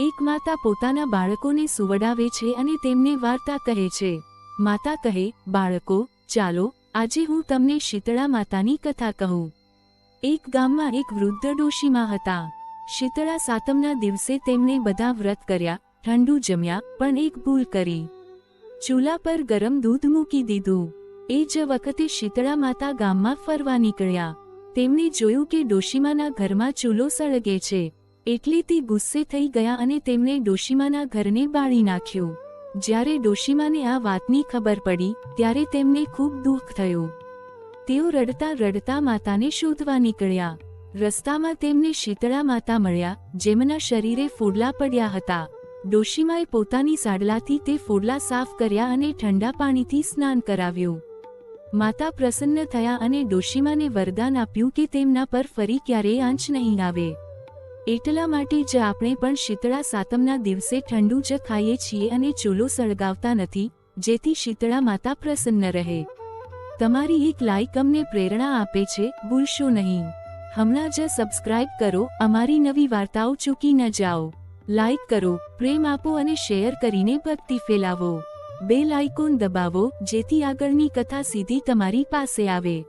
એક માતા પોતાના બાળકોને સુવડાવે છે અને તેમને વાર્તા કહે છે. માતા કહે, બાળકો, ચાલો, આજે હું તમને શીતળા માતાની કથા કહું. એક ગામમાં એક વૃદ્ધ ડોશીમાં હતા. શીતળા સાતમના દિવસે તેમણે બધા વ્રત કર્યા, ઠંડુ જમ્યા, પણ એક ભૂલ કરી. ચૂલા પર ગરમ દૂધ મૂકી દીધું. એ જ વખતે શીતળા માતા ગામમાં ફરવા નીકળ્યા. તેમણે જોયું કે ડોશીમાના ઘરમાં ચૂલો સળગે છે. એટલે તે ગુસ્સે થઈ ગયા અને તેમણે ડોશીમાના ઘરને બાળી નાખ્યું. જ્યારે ડોશીમાને આ વાતની ખબર પડી, ત્યારે તેમને ખૂબ દુઃખ થયું. તેઓ રડતા રડતા માતાને શોધવા નીકળ્યા. રસ્તામાં તેમને શીતળા માતા મળ્યા, જેમના શરીરે ફોડલા પડ્યા હતા. ડોશીમાએ પોતાની સાડલાથી તે ફોડલા સાફ કર્યા અને ઠંડા પાણીથી સ્નાન કરાવ્યું. માતા પ્રસન્ન થયા અને ડોશીમાને વરદાન આપ્યું કે તેમના પર ફરી ક્યારેય આંચ નહીં આવે એટલા માટે જ આપણે પણ શીતળા સાતમના દિવસે ઠંડુ જ ખાઈએ છીએ અને ચૂલો સળગાવતા નથી, જેથી શીતળા માતા પ્રસન્ન રહે. તમારી એક લાઇક અમને પ્રેરણા આપે છે, ભૂલશો નહીં. હમણાં જ સબસ્ક્રાઇબ કરો, અમારી નવી વાર્તાઓ ચૂકી ન જાઓ. લાઇક કરો, પ્રેમ આપો અને શેર કરીને ભક્તિ ફેલાવો. બે લાઇકોન દબાવો, જેથી આગળની કથા સીધી તમારી પાસે આવે.